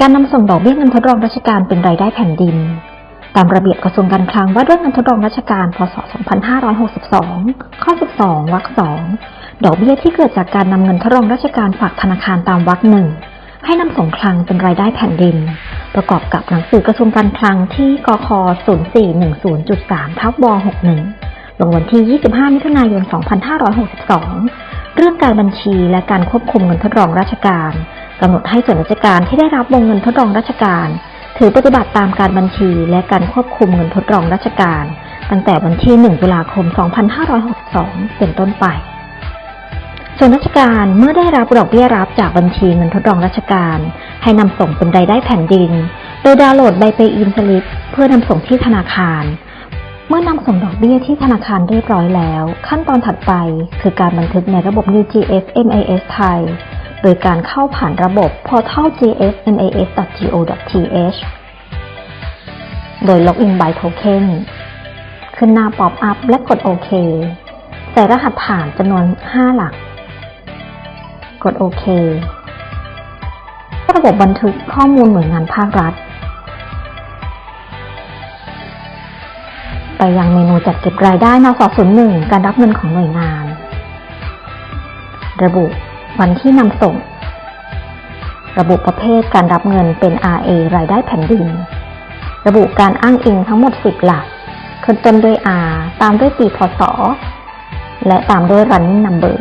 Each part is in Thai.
การนำส่งดอกเบี้ยเงินทดลองราชการเป็นรายได้แผ่นดิน ตามระเบียบกระทรวงการคลังว่าด้วยเงินทดลองราชการ พศ 2562 ข้อ 12 วรรค 2 ดอกเบี้ยที่เกิดจากการนำเงินทดลองราชการฝากธนาคารตามวรรคหนึ่งให้นำส่งคลังเป็นรายได้แผ่นดิน ประกอบกับหนังสือกระทรวงการคลังที่กค0410.3ทับว61 ลงวันที่ 25 มิถุนายน 2562 เรื่องการบัญชีและการควบคุมเงินทดลองราชการ กำหนดให้ส่วนราชการที่ได้รับวงเงินทดลองราชการ ถือปฏิบัติตามการบัญชีและการควบคุมเงินทดลองราชการ ตั้งแต่วันที่ 1 ตุลาคม 2562 เป็นต้นไปส่วนราชการเมื่อได้รับดอกเบี้ยรับจากบัญชีเงินทดลองราชการ ให้นำส่งเป็นรายได้แผ่นดิน โดยดาวน์โหลดใบเปอินสลิปเพื่อนำส่งที่ธนาคาร เมื่อนำส่งดอกเบี้ยที่ธนาคารเรียบร้อยแล้ว ขั้นตอนถัดไปคือการบันทึกในระบบ UGS MIS ไทย โดยการเข้าผ่านระบบ portal gsmas.go.th โดยล็อกอิน by token ขึ้นหน้าป๊อปอัพและกดโอเค ใส่รหัสผ่านจำนวน 5 หลัก กดโอเค ระบบบันทึกข้อมูลหน่วยงานภาครัฐ ไปยังเมนูจัดเก็บรายได้นส01การรับเงินของหน่วยงาน ระบุ วันที่นำส่ง ระบุประเภทการรับเงินเป็น RA รายได้แผ่นดิน ระบุการอ้างอิงทั้งหมด 10 หลักขึ้นต้นด้วย R ตามด้วยปีพศ และตามด้วย running number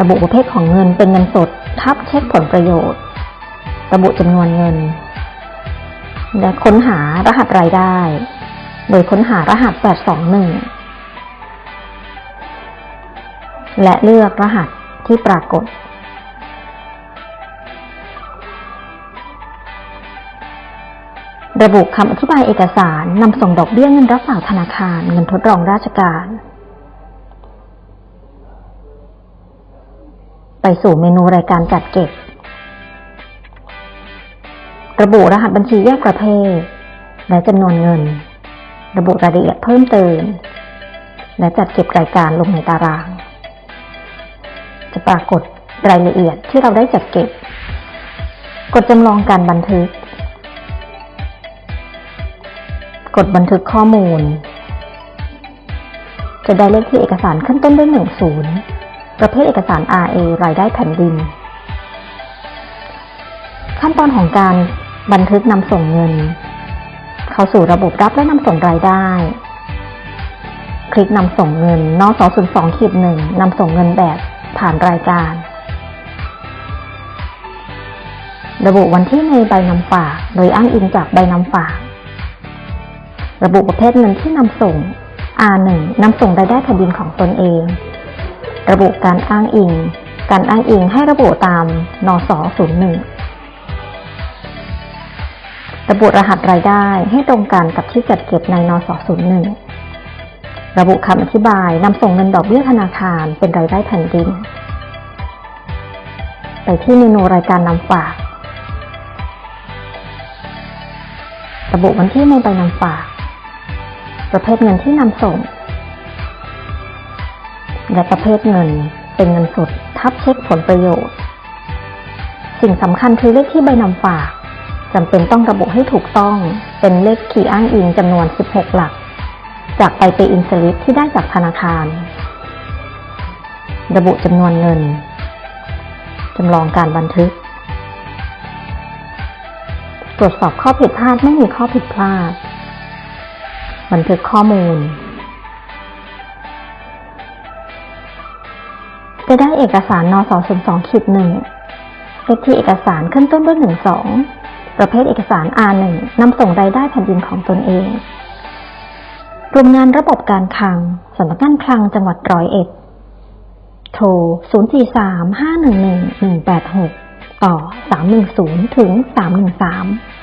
ระบุประเภทของเงินเป็นเงินสด ทับเช็คผลประโยชน์ ระบุจำนวนเงิน และค้นหารหัสรายได้ โดยค้นหารหัส 821 และเลือกรหัสที่ปรากฏ ระบุคำอธิบายเอกสารนำส่งดอกเบี้ยเงินรับฝากธนาคารเงินทดลองราชการ ไปสู่เมนูรายการจัดเก็บ ระบุรหัสบัญชีแยกประเภท และจำนวนเงิน ระบุรายละเอียดเพิ่มเติมและจัดเก็บรายการลงในตาราง จะปรากฏรายละเอียดที่เราได้จัดเก็บ กดจำลองการบันทึก กดบันทึกข้อมูล จะได้เลขที่เอกสารขึ้นต้นด้วย 10 ประเภทเอกสาร RA รายได้แผ่นดิน ขั้นตอนของการบันทึกนำส่งเงิน เข้าสู่ระบบรับและนำส่งรายได้คลิกนำส่งเงินนส02ขีดหนึ่งนำส่งเงินแบบ ผ่านรายการ ระบุวันที่ในใบนำฝาก โดยอ้างอิงจากใบนำฝาก ระบุประเภทเงินที่นำส่ง R1 นำส่งรายได้แผ่นดินของตนเอง ระบุการอ้างอิง การอ้างอิงให้ระบุตามนส01ระบุรหัสรายได้ให้ตรงกันกับที่จัดเก็บในนส01 ระบุคำอธิบายนำส่งเงินดอกเบี้ยธนาคารเป็นรายได้แผ่นดิน ไปที่เมนูรายการนำฝาก ระบุวันที่ในใบนำฝาก ประเภทเงินที่นำส่ง และประเภทเงินเป็นเงินสดทับเช็คผลประโยชน์ สิ่งสำคัญคือเลขที่ใบนำฝากจำเป็นต้องระบุให้ถูกต้องเป็นเลขขีอ้างอิงจำนวน 16 หลัก จากใบเปอินสลิปที่ได้จากธนาคาร ระบุจำนวนเงิน จำลองการบันทึก ตรวจสอบข้อผิดพลาดไม่มีข้อผิดพลาด บันทึกข้อมูล จะได้เอกสารนส02ขีดหนึ่งเลขที่เอกสารขึ้นต้นด้วย 12 ประเภทเอกสาร R1 นำส่งรายได้แผ่นดินของตนเอง รวมงานระบบการคลัง สำนักงานคลังจังหวัดร้อยเอ็ด โทร 043 511 186 ต่อ 310 ถึง 313